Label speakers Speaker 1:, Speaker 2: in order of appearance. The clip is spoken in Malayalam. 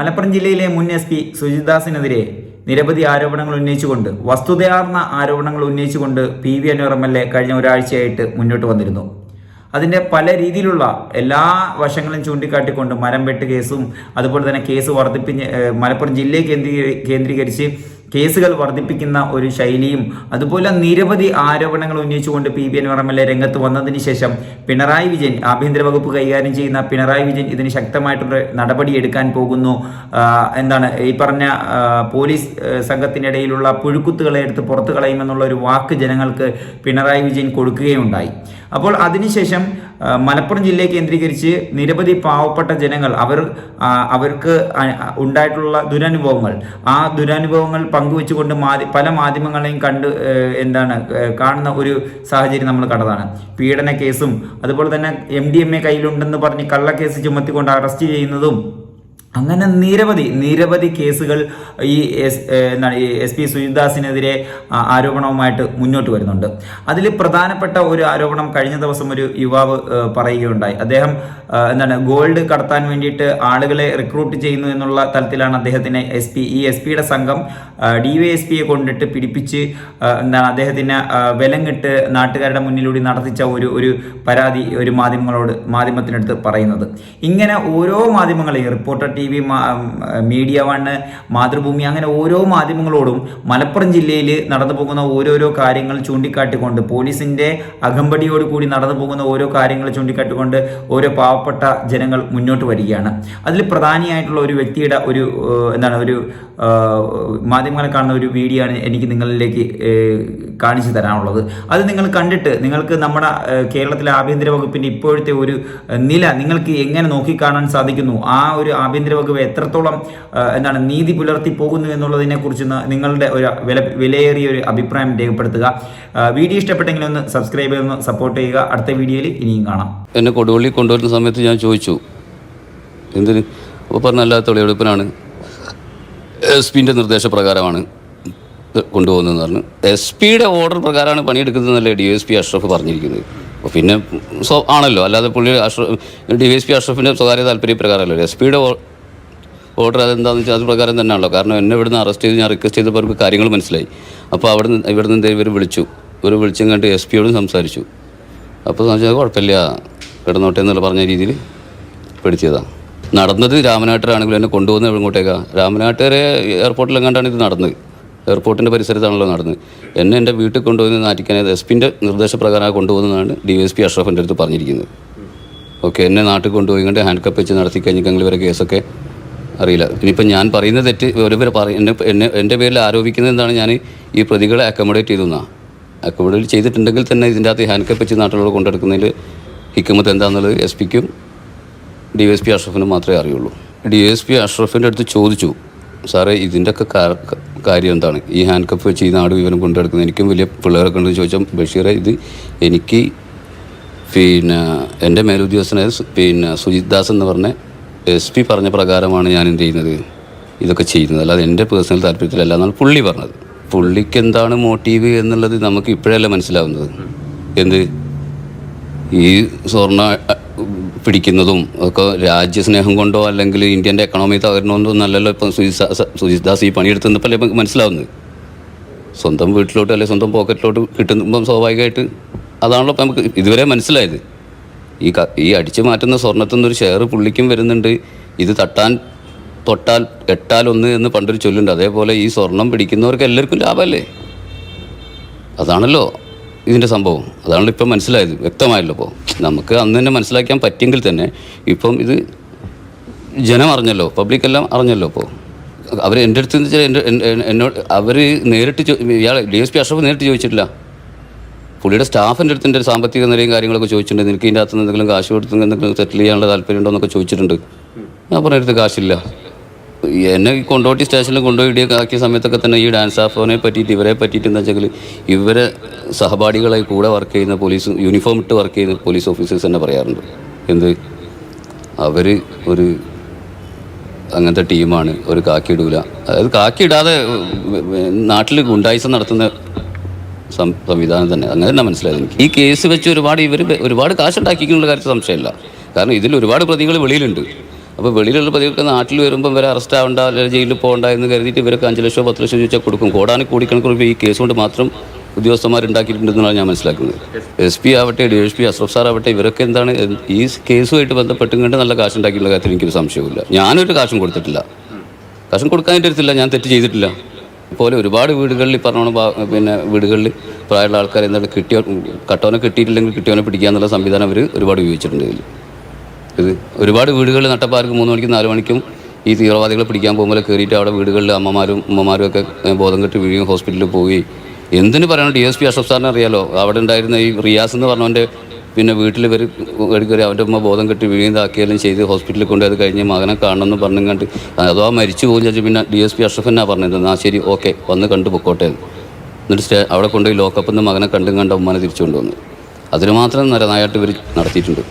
Speaker 1: മലപ്പുറം ജില്ലയിലെ മുൻ എസ് പി സുജിദാസിനെതിരെ നിരവധി ആരോപണങ്ങൾ ഉന്നയിച്ചുകൊണ്ട് വസ്തുതയാർന്ന ആരോപണങ്ങൾ ഉന്നയിച്ചുകൊണ്ട് P V Anvar M L A കഴിഞ്ഞ ഒരാഴ്ചയായിട്ട് മുന്നോട്ട് വന്നിരുന്നു. അതിന്റെ പല രീതിയിലുള്ള എല്ലാ വശങ്ങളും ചൂണ്ടിക്കാട്ടിക്കൊണ്ട് മരം വെട്ട് കേസും അതുപോലെ തന്നെ കേസ് വർദ്ധിപ്പിച്ച് മലപ്പുറം ജില്ലയെ കേന്ദ്രീ കേന്ദ്രീകരിച്ച് കേസുകൾ വർദ്ധിപ്പിക്കുന്ന ഒരു ശൈലിയും അതുപോലെ നിരവധി ആരോപണങ്ങൾ ഉന്നയിച്ചുകൊണ്ട് P B N M L A രംഗത്ത് വന്നതിന് ശേഷം പിണറായി വിജയൻ ആഭ്യന്തര വകുപ്പ് കൈകാര്യം ചെയ്യുന്ന പിണറായി വിജയൻ ഇതിന് ശക്തമായിട്ട് നടപടി എടുക്കാൻ പോകുന്നു. എന്താണ് ഈ പറഞ്ഞ പോലീസ് സംഘത്തിനിടയിലുള്ള പുഴുക്കുത്തുകളെ എടുത്ത് പുറത്തു കളയുമെന്നുള്ള ഒരു വാക്ക് ജനങ്ങൾക്ക് പിണറായി വിജയൻ കൊടുക്കുകയുണ്ടായി. അപ്പോൾ അതിനുശേഷം മലപ്പുറം ജില്ലയെ കേന്ദ്രീകരിച്ച് നിരവധി പാവപ്പെട്ട ജനങ്ങൾ അവർ അവർക്ക് ഉണ്ടായിട്ടുള്ള ദുരനുഭവങ്ങൾ ആ ദുരനുഭവങ്ങൾ പങ്കുവെച്ചുകൊണ്ട് മാധ്യ പല മാധ്യമങ്ങളെയും കണ്ട് എന്താണ് കാണുന്ന ഒരു സാഹചര്യം നമ്മൾ കണ്ടതാണ്. പീഡന കേസും അതുപോലെ തന്നെ എം ഡി എം എ കയ്യിലുണ്ടെന്ന് പറഞ്ഞ് കള്ളക്കേസ് ചുമത്തിക്കൊണ്ട് അറസ്റ്റ് ചെയ്യുന്നതും അങ്ങനെ നിരവധി നിരവധി കേസുകൾ ഈ എസ് എന്താണ് ഈ എസ് പി സുജിദാസിനെതിരെ ആരോപണവുമായിട്ട് മുന്നോട്ട് വരുന്നുണ്ട്. അതിൽ പ്രധാനപ്പെട്ട ഒരു ആരോപണം കഴിഞ്ഞ ദിവസം ഒരു യുവാവ് പറയുകയുണ്ടായി. അദ്ദേഹം എന്താണ് ഗോൾഡ് കടത്താൻ വേണ്ടിയിട്ട് ആളുകളെ റിക്രൂട്ട് ചെയ്യുന്നു എന്നുള്ള തലത്തിലാണ് അദ്ദേഹത്തിനെ എസ് പി ഈ എസ് പിയുടെ സംഘം ഡി വൈ എസ് പിയെ കൊണ്ടിട്ട് പിടിപ്പിച്ച് എന്താണ് അദ്ദേഹത്തിന് വിലങ്ങിട്ട് നാട്ടുകാരുടെ മുന്നിലൂടെ നടത്തിച്ച ഒരു ഒരു പരാതി ഒരു മാധ്യമങ്ങളോട് മാധ്യമത്തിനടുത്ത് പറയുന്നത്. ഇങ്ങനെ ഓരോ മാധ്യമങ്ങളെയും reporter T V media one Mathrubhumi അങ്ങനെ ഓരോ മാധ്യമങ്ങളോടും മലപ്പുറം ജില്ലയിൽ നടന്നു പോകുന്ന ഓരോരോ കാര്യങ്ങൾ ചൂണ്ടിക്കാട്ടിക്കൊണ്ട് പോലീസിന്റെ അകമ്പടിയോട് കൂടി നടന്നു പോകുന്ന ഓരോ കാര്യങ്ങൾ ചൂണ്ടിക്കാട്ടിക്കൊണ്ട് ഓരോ പാവപ്പെട്ട ജനങ്ങൾ മുന്നോട്ട് വരികയാണ്. അതിൽ പ്രധാനിയായിട്ടുള്ള ഒരു വ്യക്തിയുടെ ഒരു എന്താണ് ഒരു മാധ്യമങ്ങളെ കാണുന്ന ഒരു വീഡിയോ ആണ് എനിക്ക് നിങ്ങളിലേക്ക് കാണിച്ചു തരാനുള്ളത്. അത് നിങ്ങൾ കണ്ടിട്ട് നിങ്ങൾക്ക് നമ്മുടെ കേരളത്തിലെ ആഭ്യന്തര വകുപ്പിന്റെ ഇപ്പോഴത്തെ ഒരു നില നിങ്ങൾക്ക് എങ്ങനെ നോക്കിക്കാണാൻ സാധിക്കുന്നു? ആ ഒരു ആഭ്യന്തര വകുപ്പ് എത്രത്തോളം എന്താണ് നീതി പുലർത്തി പോകുന്നു എന്നുള്ളതിനെ കുറിച്ച് നിങ്ങളുടെ ഒരു വില വിലയേറിയ ഒരു അഭിപ്രായം രേഖപ്പെടുത്തുക. വീഡിയോ ഇഷ്ടപ്പെട്ടെങ്കിൽ ഒന്ന് സബ്സ്ക്രൈബ് ചെയ്ത് സപ്പോർട്ട് ചെയ്യുക. അടുത്ത വീഡിയോയിൽ ഇനിയും കാണാം.
Speaker 2: എന്നെ കൊടുവള്ളി കൊണ്ടുവരുന്ന സമയത്ത് ഞാൻ ചോദിച്ചു എന്തിന്? അപ്പോൾ പറഞ്ഞ അല്ലാത്ത തെളിവെടുപ്പിനാണ്. എസ് പിന്റെ നിർദ്ദേശപ്രകാരമാണ് കൊണ്ടുപോകുന്നതെന്ന് പറഞ്ഞു. എസ് പിയുടെ ഓർഡർ പ്രകാരമാണ് പണിയെടുക്കുന്നതെന്നല്ലേ ഡി എസ് പി അഷ്റഫ് പറഞ്ഞിരിക്കുന്നത്. പിന്നെ സോ ആണല്ലോ. അല്ലാതെ പുള്ളി അഷ്റഫ് ഡി എസ് പി അഷ്റഫിന്റെ സ്വകാര്യ താല്പര്യപ്രകാരമല്ലോ എസ് പിയുടെ ഓർഡർ അതെന്താണെന്ന് വെച്ചാൽ അത് പ്രകാരം തന്നെയാണല്ലോ. കാരണം എന്നെ ഇവിടുന്ന് അറസ്റ്റ് ചെയ്ത് ഞാൻ റിക്വസ്റ്റ് ചെയ്തപ്പോൾ അവർക്ക് കാര്യങ്ങൾ മനസ്സിലായി. അപ്പോൾ അവിടെ നിന്ന് ഇവിടെ നിന്ന് ഇവർ വിളിച്ചു. ഇവർ വിളിച്ചും കണ്ട് എസ് പിയോടും സംസാരിച്ചു. അപ്പോൾ സംസാരിച്ചത് കുഴപ്പമില്ല. കിടന്നോട്ടെ എന്നുള്ള പറഞ്ഞ രീതിയിൽ പിടിച്ചതാണ് നടന്നത് രാമനാട്ടരാണെങ്കിലും എന്നെ കൊണ്ടുപോകുന്നത് ഇങ്ങോട്ടേക്കാണ് രാമനാട്ടുകാരെ എയർപോർട്ടിലെങ്ങാണ്ടാണ് ഇത് നടന്നത്? എയർപോർട്ടിന്റെ പരിസരത്താണല്ലോ നടന്നത്. എന്നെ എന്റെ വീട്ടിൽ കൊണ്ടുപോയി നാട്ടിക്കാൻ എസ് പിന്റെ നിർദ്ദേശപ്രകാരം കൊണ്ടുപോകുന്നതാണ് ഡി എസ് പി അഷ്റഫിന്റെ അടുത്ത് പറഞ്ഞിരിക്കുന്നത്. ഓക്കെ എന്നെ നാട്ടിൽ കൊണ്ടുപോയി കൊണ്ട് ഹാൻഡ് കപ്പ് വെച്ച് നടത്തി കഴിഞ്ഞിട്ടെങ്കിൽ ഇവരെ കേസൊക്കെ അറിയില്ല. ഇനിയിപ്പോൾ ഞാൻ പറയുന്ന തെറ്റ് ഓരോരുത്തർ പറയും എന്നെ എന്റെ പേരിൽ ആരോപിക്കുന്നത് എന്താണ്? ഞാൻ ഈ പ്രതികളെ അക്കോമഡേറ്റ് ചെയ്തു എന്നാണ് അക്കോമഡേറ്റ് ചെയ്തിട്ടുണ്ടെങ്കിൽ തന്നെ ഇതിന്റെ അകത്ത് ഹാൻഡ് കപ്പ് വെച്ച് നാട്ടിലൂടെ കൊണ്ടെടുക്കുന്നതിൽ ഹിക്കുമത്ത് എന്താണെന്നുള്ളത് എസ് പിക്കും ഡി എസ് പി അഷ്റഫിനും മാത്രമേ അറിയുള്ളൂ. ഡി എസ് പി അഷ്റഫിന്റെ അടുത്ത് ചോദിച്ചു സാറേ ഇതിന്റെ ഒക്കെ കാര്യം എന്താണ്? ഈ ഹാൻഡ് കപ്പ് വെച്ച് ഈ നാട് വിവരം കൊണ്ടെടുക്കുന്നത് എനിക്കും വലിയ പിള്ളേരൊക്കെ ഉണ്ടെന്ന് ചോദിച്ചാൽ ബഷീറെ ഇത് എനിക്ക് പിന്നെ എന്റെ മേലുദ്യോഗസ്ഥനായ പിന്നെ സുജിത് ദാസ് എന്ന് പറഞ്ഞ എസ് പി പറഞ്ഞ പ്രകാരമാണ് ഞാൻ എന്ത് ചെയ്യുന്നത് ഇതൊക്കെ ചെയ്യുന്നത്. അല്ലാതെ എന്റെ പേഴ്സണൽ താല്പര്യത്തിലല്ല എന്നാണ് പുള്ളി പറഞ്ഞത്. പുള്ളിക്ക് എന്താണ് മോട്ടീവ് എന്നുള്ളത് നമുക്ക് ഇപ്പോഴല്ല മനസ്സിലാവുന്നത്. എന്ത്? ഈ സ്വർണ പിടിക്കുന്നതും ഒക്കെ രാജ്യസ്നേഹം കൊണ്ടോ അല്ലെങ്കിൽ ഇന്ത്യന്റെ എക്കണോമി തകരണമെന്നോ നല്ലല്ലോ ഇപ്പം സുജിത് ദാസ് ഈ ഈ പണിയെടുത്തപ്പോൾ നമുക്ക് മനസ്സിലാവുന്നത്. സ്വന്തം വീട്ടിലോട്ട് അല്ലെങ്കിൽ സ്വന്തം പോക്കറ്റിലോട്ട് കിട്ടുമ്പം സ്വാഭാവികമായിട്ട് അതാണല്ലോ ഇപ്പം നമുക്ക് ഇതുവരെ മനസ്സിലായത്. ഈ ക ഈ അടിച്ചു മാറ്റുന്ന സ്വർണത്തിൽ നിന്നൊരു ഷെയർ പുള്ളിക്കും വരുന്നുണ്ട്. ഇത് തട്ടാൻ തൊട്ടാൽ എട്ടാൽ ഒന്ന് എന്ന് പണ്ടൊരു ചൊല്ലുണ്ട്. അതേപോലെ ഈ സ്വർണം പിടിക്കുന്നവർക്ക് എല്ലാവർക്കും ലാഭമല്ലേ? അതാണല്ലോ ഇതിന്റെ സംഭവം. അതാണല്ലോ ഇപ്പം മനസ്സിലായത്. വ്യക്തമായല്ലോ ഇപ്പോൾ നമുക്ക് അന്ന് തന്നെ മനസ്സിലാക്കാൻ പറ്റിയെങ്കിൽ തന്നെ ഇപ്പം ഇത് ജനം അറിഞ്ഞല്ലോ. പബ്ലിക് എല്ലാം അറിഞ്ഞല്ലോ ഇപ്പോൾ അവർ എന്റെ അടുത്ത് വെച്ചാൽ എൻ- എൻ- എന്നോട് അവർ നേരിട്ട് ഇയാൾ ഡി എസ് പി അഷ്റഫ് നേരിട്ട് ചോദിച്ചിട്ടില്ല. പുള്ളിയുടെ സ്റ്റാഫിന്റെ അടുത്ത് എന്റെ സാമ്പത്തിക നിലയും കാര്യങ്ങളൊക്കെ ചോദിച്ചിട്ടുണ്ട്. നിനക്ക് ഇതിന്റെ അകത്ത് എന്തെങ്കിലും കാശ് കൊടുത്ത് എന്തെങ്കിലും സെറ്റിൽ ചെയ്യാനുള്ള താല്പര്യം ഉണ്ടോ എന്നൊക്കെ ചോദിച്ചിട്ടുണ്ട്. ഞാൻ പറഞ്ഞെടുത്ത് കാശില്ല. എന്നെ ഈ കൊണ്ടോട്ടി സ്റ്റേഷനിൽ കൊണ്ടുപോയി ഇടിയൊക്കെ ആക്കിയ സമയത്തൊക്കെ തന്നെ ഈ ഡാൻസ് ആഫോനെ പറ്റിയിട്ട് ഇവരെ പറ്റിയിട്ട് എന്താ വെച്ചാൽ ഇവരെ സഹപാഠികളായി കൂടെ വർക്ക് ചെയ്യുന്ന പോലീസ് യൂണിഫോം ഇട്ട് വർക്ക് ചെയ്യുന്ന പോലീസ് ഓഫീസേഴ്സ് തന്നെ പറയാറുണ്ട്. എന്ത്? അവർ ഒരു അങ്ങനത്തെ ടീമാണ് ഒരു കാക്കി ഇടൂല അതായത് കാക്കി ഇടാതെ നാട്ടിൽ ഗുണ്ടായിസം നടത്തുന്ന സംവിധാനം തന്നെ. അങ്ങനെ തന്നെ മനസ്സിലായത് എനിക്ക്. ഈ കേസ് വെച്ച് ഒരുപാട് ഇവർ ഒരുപാട് കാശുണ്ടാക്കിക്കുന്നുള്ള കാര്യത്തിൽ സംശയമില്ല. കാരണം ഇതിൽ ഒരുപാട് പ്രതികൾ വെളിയിലുണ്ട്. അപ്പോൾ വെളിയിലുള്ള പ്രതികൾക്ക് നാട്ടിൽ വരുമ്പോൾ ഇവരെ അറസ്റ്റ് ആവണ്ട അല്ലെങ്കിൽ ജയിലിൽ പോകണ്ട എന്ന് കരുതിയിട്ട് ഇവർക്ക് അഞ്ച് ലക്ഷമോ പത്ത് ലക്ഷമോ ചോദിച്ചാൽ കൊടുക്കും. കോടാനും കോടിക്കണക്കിന് രൂപ ഈ കേസ് കൊണ്ട് മാത്രം ഉദ്യോഗസ്ഥന്മാരുണ്ടാക്കിയിട്ടുണ്ടെന്നാണ് ഞാൻ മനസ്സിലാക്കുന്നത്. എസ് പി ആവട്ടെ D S P Ashraf sir ആവട്ടെ ഇവരൊക്കെ എന്താണ് ഈ കേസുമായിട്ട് ബന്ധപ്പെട്ടും കണ്ട് നല്ല കാശ് ഉണ്ടാക്കിയുള്ള കാര്യത്തിൽ എനിക്കൊരു സംശയമില്ല ഞാനൊരു കാശും കൊടുത്തിട്ടില്ല. കാശും കൊടുക്കാനായിട്ട് എടുത്തില്ല ഞാൻ തെറ്റ് ചെയ്തിട്ടില്ല. പോലെ ഒരുപാട് വീടുകളിൽ ഈ പറഞ്ഞ പിന്നെ വീടുകളിൽ പ്രായമുള്ള ആൾക്കാർ എന്താണ് കിട്ടിയോ? കട്ടോനെ കിട്ടിയിട്ടില്ലെങ്കിൽ കിട്ടിയോനെ പിടിക്കുക എന്നുള്ള സംവിധാനം അവർ ഒരുപാട് ഉപയോഗിച്ചിട്ടുണ്ട് ഇതിൽ ഇത് ഒരുപാട് വീടുകളിൽ നട്ടപ്പാർക്ക് മൂന്ന് മണിക്കും നാല് മണിക്കും ഈ തീവ്രവാദികളെ പിടിക്കാൻ പോകുമ്പോൾ കയറിയിട്ട് അവിടെ വീടുകളിൽ അമ്മമാരും ഉമ്മമാരും ഒക്കെ ബോധം കെട്ടി വീഴുകയും ഹോസ്പിറ്റലിൽ പോയി എന്തിനു പറയണം? ഡി എസ് പി അഷഫ് സാറിനെ അറിയാലോ? അവിടെ ഉണ്ടായിരുന്ന ഈ റിയാസ് എന്ന് പറഞ്ഞവന്റെ പിന്നെ വീട്ടിൽ ഇവർ എടുക്കറി അവന്റെ ഉമ്മ ബോധം കെട്ടി വീണ്ടാക്കിയാലും ചെയ്ത് ഹോസ്പിറ്റലിൽ കൊണ്ട് അത് കഴിഞ്ഞ് മകനെ കാണണമെന്ന് പറഞ്ഞു കണ്ട് അഥവാ മരിച്ചു പോകും ചേച്ചി പിന്നെ ഡി എസ് പി അഷ്റഫ് എന്നാ പറഞ്ഞത്. ആ ശരി ഓക്കെ വന്ന് കണ്ടു പൊക്കോട്ടെ എന്നിട്ട് സ്റ്റേ അവിടെ കൊണ്ടുപോയി ലോക്കപ്പിൽ നിന്ന് മകനെ കണ്ടും കണ്ട ഉമ്മനെ തിരിച്ചു കൊണ്ടുവന്നു അതിന് മാത്രം നരനായാട്ട് ഇവർ നടത്തിയിട്ടുണ്ട്.